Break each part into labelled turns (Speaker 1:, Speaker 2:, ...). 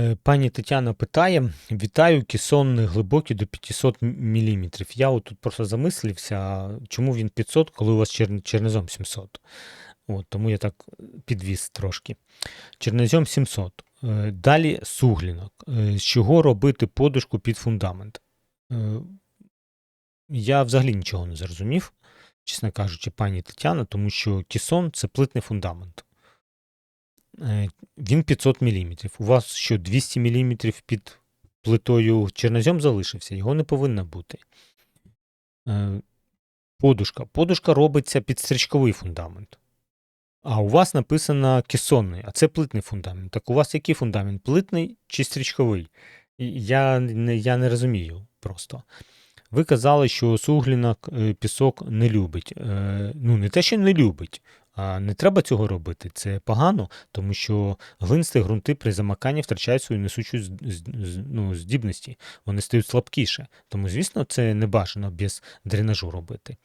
Speaker 1: Е, Пані Тетяна питає: вітаю, кісон глибокий до 500 мм. Я от тут просто замислився, чому він 500, коли у вас чер... чернозем 700. От, тому я так підвіз трошки. Чернозем 700. Е, Далі суглінок. Е, З чого робити подушку під фундамент? Е, Я взагалі нічого не зрозумів, чесно кажучи, пані Тетяна, тому що кісон це плитний фундамент. Е, Він 500 мм. У вас що 200 мм під плитою чернозем залишився, його не повинно бути. Е, Подушка. Подушка робиться під стрічковий фундамент. А у вас написано кесонний, а це плитний фундамент. Так у вас який фундамент? Плитний чи стрічковий? Я не, я не розумію просто. Ви казали, що суглінок е, пісок не любить. Ну, не те, що не любить, не треба цього робити. Це погано, тому що глинсті ґрунти при замаканні втрачають свою несучу ну, здібності. Вони стають слабкіше. Тому, звісно, це не бажано без дренажу робити.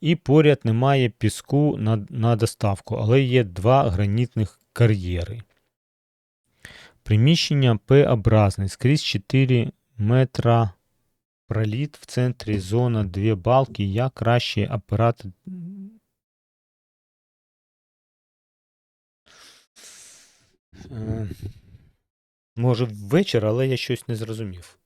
Speaker 1: І поряд немає піску на, на доставку, але є два гранітних кар'єри. Приміщення П-образне, скрізь 4 метра проліт, в центрі зона, дві балки. Як краще апарати. Може, вечір, але я щось не зрозумів.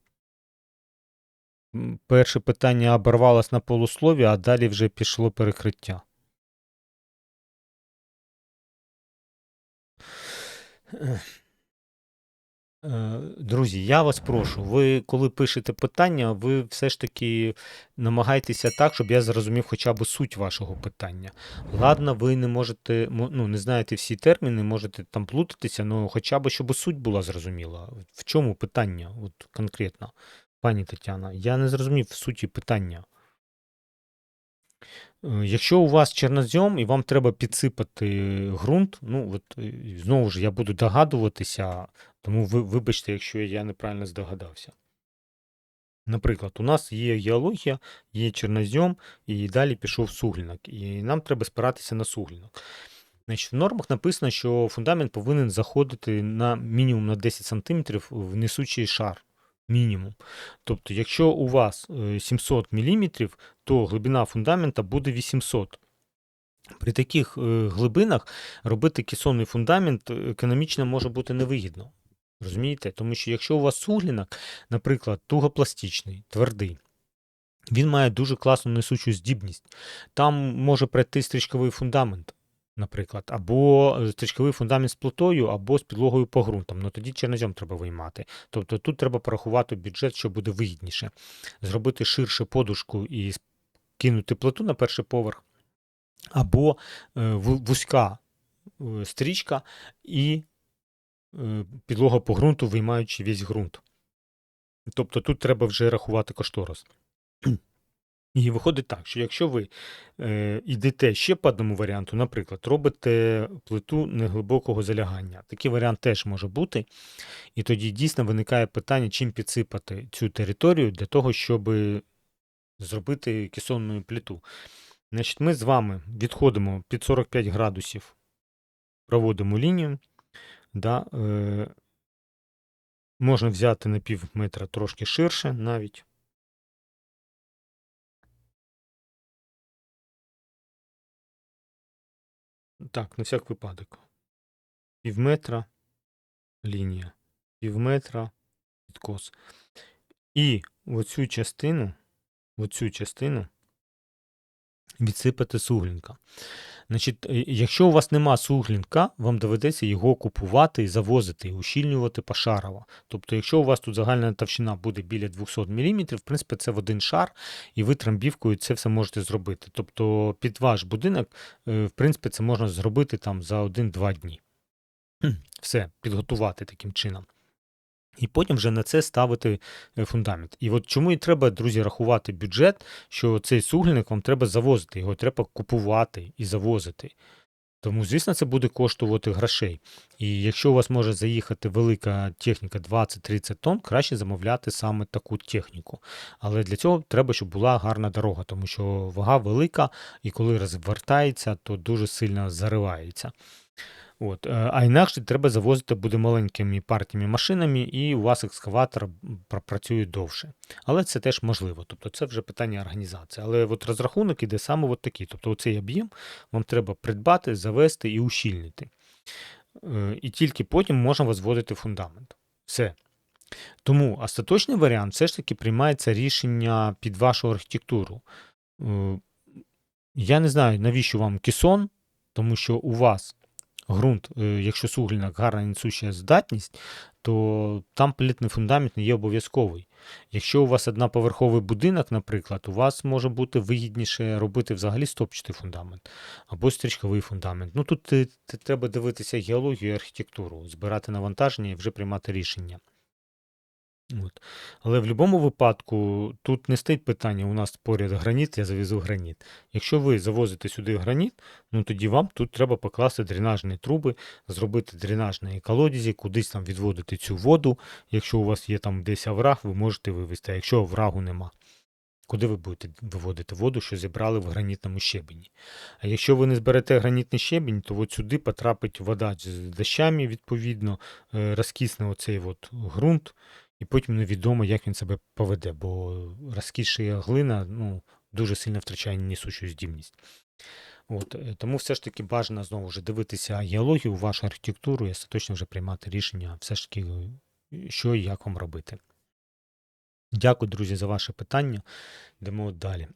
Speaker 1: Перше питання оборвалось на полуслові, а далі вже пішло перекриття. Е, Друзі, я вас прошу, ви коли пишете питання, ви все ж таки намагайтеся так, щоб я зрозумів хоча б суть вашого питання. Ладно, ви не можете, ну, не знаєте всі терміни, можете там плутатися, але хоча б щоб суть була зрозуміла. В чому питання от конкретно, пані Тетяна? Я не зрозумів суті питання. Е, Якщо у вас чорнозем і вам треба підсипати ґрунт, ну от е, знову ж я буду догадуватися, тому ви, вибачте, якщо я неправильно здогадався. Наприклад, у нас є геологія, є чорнозем, і далі пішов суглінок, і нам треба спиратися на суглінок. Значить, в нормах написано, що фундамент повинен заходити на мінімум на 10 см в несучий шар. Мінімум. Тобто, якщо у вас е, 700 мм, то глибина фундамента буде 800. При таких е, глибинах робити кесонний фундамент е, економічно може бути невигідно. Розумієте? Тому що якщо у вас суглінок, наприклад, тугопластичний, твердий, він має дуже класну несучу здібність. Там може пройти стрічковий фундамент, наприклад, або е, стрічковий фундамент з плитою, або з підлогою по ґрунтам. Ну тоді чорнозем треба виймати. Тобто тут треба порахувати бюджет, що буде вигідніше. Зробити ширше подушку і кинути плиту на перший поверх, або е, вузька е, стрічка і підлога по ґрунту, виймаючи весь ґрунт. Тобто тут треба вже рахувати кошторис. І виходить так, що якщо ви е, йдете ще по одному варіанту, наприклад, робите плиту неглибокого залягання. Такий варіант теж може бути. І тоді дійсно виникає питання, чим підсипати цю територію для того, щоб зробити кесонну плиту. Значить, ми з вами відходимо під 45 градусів, проводимо лінію. Да, е, можна взяти на пів метра трошки ширше навіть. Так, на всяк випадок. Пів метра лінія, пів метра відкос. І оцю частину, оцю частину відсипати суглінка. Значить, е, якщо у вас нема суглінка, вам доведеться його купувати і завозити, і ущільнювати пошарово. Тобто, якщо у вас тут загальна товщина буде біля 200 мм, в принципі, це в один шар, і ви трамбівкою це все можете зробити. Тобто, під ваш будинок, е, в принципі, це можна зробити там за 1-2 дні. Все, підготувати таким чином. І потім вже на це ставити е, фундамент. І от чому і треба, друзі, рахувати бюджет, що цей суглінок вам треба завозити, його треба купувати і завозити. Тому, звісно, це буде коштувати грошей. І якщо у вас може заїхати велика техніка 20-30 тонн, краще замовляти саме таку техніку. Але для цього треба, щоб була гарна дорога, тому що вага велика, і коли розвертається, то дуже сильно заривається. От, е, а інакше треба завозити буде маленькими партіями машинами, і у вас екскаватор працює довше. Але це теж можливо. Тобто це вже питання організації. Але от розрахунок іде саме от такий. Тобто цей об'єм вам треба придбати, завести і ущільнити. Е, І тільки потім можна возводити фундамент. Все. Тому остаточний варіант все ж таки приймається рішення під вашу архітектуру. Е, Я не знаю, навіщо вам кесон, тому що у вас ґрунт, е, якщо суглінок гарна несуща здатність, то там плітний фундамент не є обов'язковий. Якщо у вас одноповерховий будинок, наприклад, у вас може бути вигідніше робити взагалі стопчатий фундамент або стрічковий фундамент. Ну тут е, треба дивитися геологію і архітектуру, збирати навантаження і вже приймати рішення. От. Але в будь-якому випадку тут не стоїть питання, у нас поряд граніт, я завезу граніт. Якщо ви завозите сюди граніт, ну тоді вам тут треба покласти дренажні труби, зробити дренажні колодязі, кудись там відводити цю воду. Якщо у вас є там десь овраг, ви можете вивезти, а якщо оврагу нема. Куди ви будете виводити воду, що зібрали в гранітному щебені? А якщо ви не зберете гранітний щебінь, то от сюди потрапить вода з дощами, відповідно, е, розкисне оцей от ґрунт, і потім невідомо, як він себе поведе, бо розкішує глина ну, дуже сильно втрачає несучу здібність. От, е, тому все ж таки бажано знову ж дивитися геологію, вашу архітектуру і остаточно вже приймати рішення, все ж таки, е, що і як вам робити. Дякую, друзі, за ваше питання. Йдемо далі.